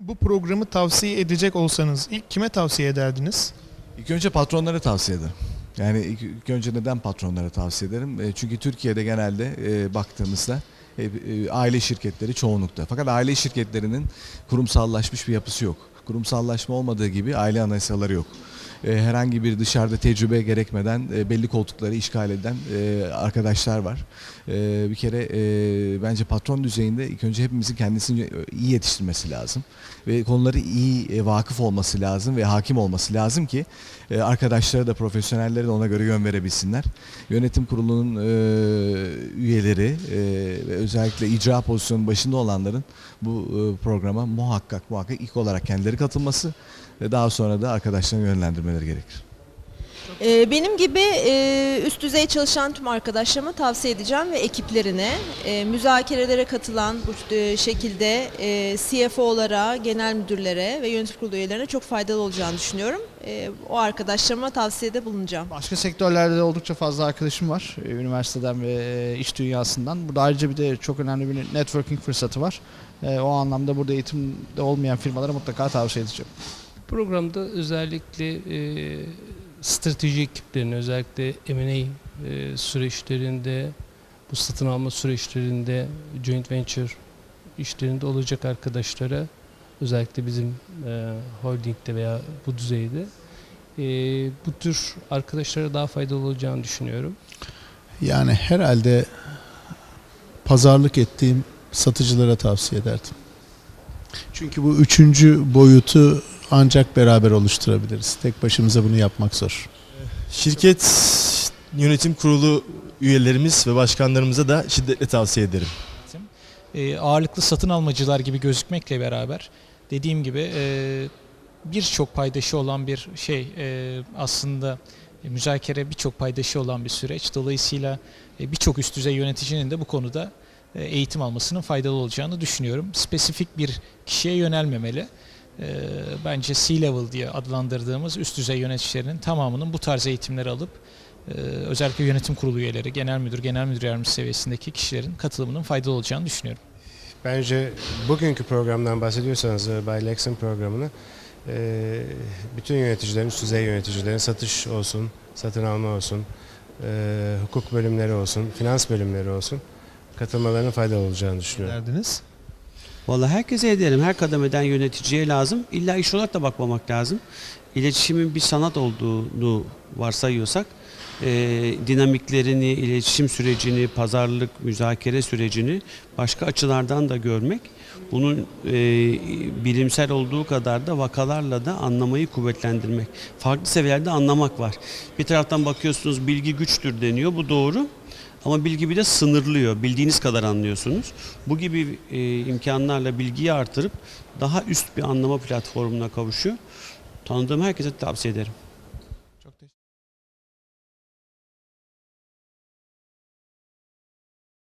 Bu programı tavsiye edecek olsanız ilk kime tavsiye ederdiniz? İlk önce patronlara tavsiye ederim. Yani ilk, ilk önce neden patronlara tavsiye ederim? E, çünkü Türkiye'de genelde e, baktığımızda e, e, aile şirketleri çoğunlukta. Fakat aile şirketlerinin kurumsallaşmış bir yapısı yok. Kurumsallaşma olmadığı gibi aile anayasaları yok. E, herhangi bir dışarıda tecrübe gerekmeden e, belli koltukları işgal eden e, arkadaşlar var. Bir kere bence patron düzeyinde ilk önce hepimizin kendisini iyi yetiştirmesi lazım. Ve konuları iyi vakıf olması lazım ve hakim olması lazım ki arkadaşlara da profesyonellere de ona göre yön verebilsinler. Yönetim kurulunun üyeleri ve özellikle icra pozisyonun başında olanların bu programa muhakkak muhakkak ilk olarak kendileri katılması ve daha sonra da arkadaşlarını yönlendirmeleri gerekir. Ee, Benim gibi e, üst düzey çalışan tüm arkadaşlarıma tavsiye edeceğim ve ekiplerine e, müzakerelere katılan bu e, şekilde e, CFO'lara, genel müdürlere ve yönetim kurulu üyelerine çok faydalı olacağını düşünüyorum. E, O arkadaşlarıma tavsiyede bulunacağım. Başka sektörlerde de oldukça fazla arkadaşım var. Üniversiteden ve iş dünyasından. Burada ayrıca bir de çok önemli bir networking fırsatı var. E, O anlamda burada eğitimde olmayan firmalara mutlaka tavsiye edeceğim. Programda özellikle e, strateji ekiplerine, özellikle M&A e, süreçlerinde, bu satın alma süreçlerinde, joint venture işlerinde olacak arkadaşlara, özellikle bizim e, holdingde veya bu düzeyde e, bu tür arkadaşlara daha faydalı olacağını düşünüyorum. Yani herhalde pazarlık ettiğim satıcılara tavsiye ederdim. Çünkü bu üçüncü boyutu ancak beraber oluşturabiliriz. Tek başımıza bunu yapmak zor. Şirket yönetim kurulu üyelerimiz ve başkanlarımıza da şiddetle tavsiye ederim. e, ağırlıklı satın almacılar gibi gözükmekle beraber dediğim gibi e, birçok paydaşı olan bir şey e, aslında e, müzakere birçok paydaşı olan bir süreç. Dolayısıyla e, birçok üst düzey yöneticinin de bu konuda e, eğitim almasının faydalı olacağını düşünüyorum. Spesifik bir kişiye yönelmemeli. E, bence C-level diye adlandırdığımız üst düzey yöneticilerin tamamının bu tarz eğitimleri alıp e, özellikle yönetim kurulu üyeleri, genel müdür, genel müdür yardımcısı seviyesindeki kişilerin katılımının faydalı olacağını düşünüyorum. Bence bugünkü programdan bahsediyorsanız e, Bay Lex'in programını e, bütün yöneticilerin, üst düzey yöneticilerin satış olsun, satın alma olsun, e, hukuk bölümleri olsun, finans bölümleri olsun katılmalarının faydalı olacağını düşünüyorum. Derdiniz? Vallahi herkese ederim. Her kademeden yöneticiye lazım. İlla iş olarak da bakmamak lazım. İletişimin bir sanat olduğunu varsayıyorsak e, dinamiklerini, iletişim sürecini, pazarlık, müzakere sürecini başka açılardan da görmek, bunun e, bilimsel olduğu kadar da vakalarla da anlamayı kuvvetlendirmek. Farklı seviyelerde anlamak var. Bir taraftan bakıyorsunuz bilgi güçtür deniyor, bu doğru. Ama bilgi bir de sınırlıyor. Bildiğiniz kadar anlıyorsunuz. Bu gibi e, imkanlarla bilgiyi artırıp daha üst bir anlama platformuna kavuşuyor. Tanıdığım herkese tavsiye ederim.